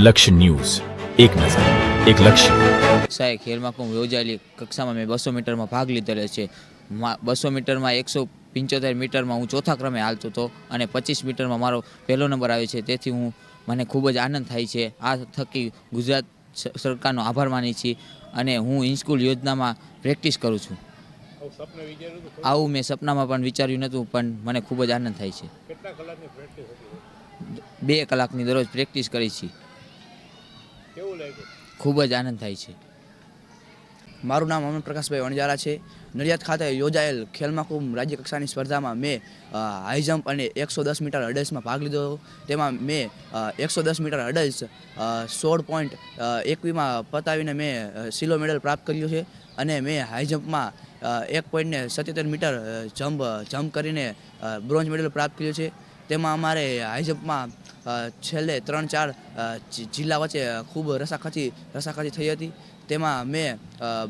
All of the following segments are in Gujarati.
લક્ષ્ય ન્યૂઝ. એક નજર, એક લક્ષ્ય. કક્ષાએ ખેલ મહાકુંભ યોજાયેલી કક્ષામાં મેં બસો મીટરમાં ભાગ લીધેલો છે. બસો મીટરમાં એકસો પંચોતેર મીટરમાં હું ચોથા ક્રમે હાલતો હતો અને પચીસ મીટરમાં મારો પહેલો નંબર આવે છે. તેથી હું, મને ખૂબ જ આનંદ થાય છે. આ થકી ગુજરાત સરકારનો આભાર માની છીએ અને હું ઇનસ્કૂલ યોજનામાં પ્રેક્ટિસ કરું છું. આવું મેં સપનામાં પણ વિચાર્યું નહોતું પણ મને ખૂબ જ આનંદ થાય છે. બે કલાકની દરરોજ પ્રેક્ટિસ કરી ખૂબ જ આનંદ થાય છે. મારું નામ અમન પ્રકાશભાઈ વણજારા છે. નડિયાદ ખાતે યોજાયેલ ખેલ મહાકુંભ રાજ્ય કક્ષાની સ્પર્ધામાં મેં હાઈ જમ્પ અને એકસો દસ મીટર અડલ્સમાં ભાગ લીધો. તેમાં મેં એકસો દસ મીટર અડલ્સ સોળ પોઈન્ટ એકવીમાં પતાવીને મેં સિલો મેડલ પ્રાપ્ત કર્યું છે અને મેં હાઈ જમ્પમાં એક પોઈન્ટને સત્યોતેર મીટર જમ્પ જમ્પ કરીને બ્રોન્ઝ મેડલ પ્રાપ્ત કર્યું છે. તેમાં અમારે હાઈજમ્પમાં છેલ્લે ત્રણ ચાર જિલ્લા વચ્ચે ખૂબ રસાખચી રસાખચી થઈ હતી. તેમાં મેં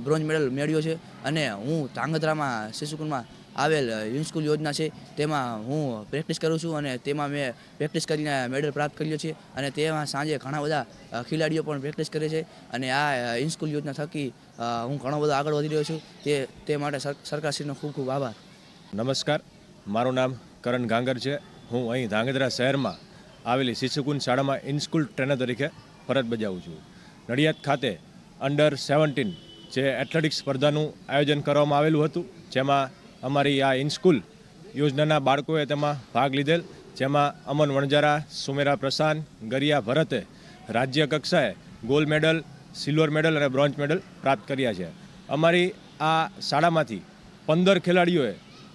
બ્રોન્ઝ મેડલ મેળવ્યો છે અને હું ધાંગધ્રામાં શિશુકુંડમાં આવેલ યુનસ્કૂલ યોજના છે. તેમાં હું પ્રેક્ટિસ કરું છું અને તેમાં મેં પ્રેક્ટિસ કરીને મેડલ પ્રાપ્ત કર્યો છે અને તેમાં સાંજે ઘણા બધા ખેલાડીઓ પણ પ્રેક્ટિસ કરે છે અને આ ઇનસ્કૂલ યોજના થકી હું ઘણો બધો આગળ વધી રહ્યો છું. તે તે માટે સર- સરકારશ્રીનો ખૂબ ખૂબ આભાર. નમસ્કાર. મારું નામ કરણ ગાંગર છે. હું અહીં ધાંગધ્રા શહેરમાં આવેલી શિશુકુંજ શાળામાં ઇનસ્કૂલ ટ્રેનર તરીકે ફરજ બજાવું છું. નડિયાદ ખાતે અંડર સેવન્ટીન જે એથ્લેટિક્સ સ્પર્ધાનું આયોજન કરવામાં આવેલું હતું, જેમાં અમારી આ ઇનસ્કૂલ યોજનાના બાળકોએ તેમાં ભાગ લીધેલ, જેમાં અમન વણજારા સુમેરા પ્રશાંત ગરિયા ભરતે રાજ્ય કક્ષાએ ગોલ્ડ મેડલ, સિલ્વર મેડલ અને બ્રોન્ઝ મેડલ પ્રાપ્ત કર્યા છે. અમારી આ શાળામાંથી પંદર ખેલાડીઓએ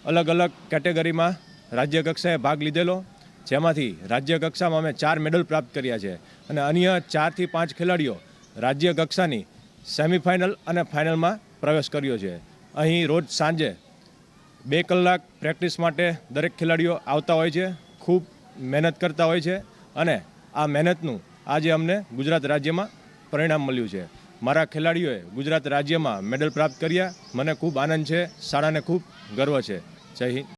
અલગ અલગ કેટેગરીમાં રાજ્ય કક્ષાએ ભાગ લીધેલો, જેમાંથી રાજ્ય કક્ષામાં અમે ચાર મેડલ પ્રાપ્ત કર્યા છે અને અન્ય ચારથી પાંચ ખેલાડીઓ રાજ્ય કક્ષાની સેમિફાઇનલ અને ફાઇનલમાં પ્રવેશ કર્યો છે. અહીં રોજ સાંજે બે કલાક પ્રેક્ટિસ માટે દરેક ખેલાડીઓ આવતા હોય છે, ખૂબ મહેનત કરતા હોય છે અને આ મહેનતનું આજે અમને ગુજરાત રાજ્યમાં પરિણામ મળ્યું છે. મારા ખેલાડીઓએ ગુજરાત રાજ્યમાં મેડલ પ્રાપ્ત કર્યા. મને ખૂબ આનંદ છે, શાળાને ખૂબ ગર્વ છે. જય હિન્દ.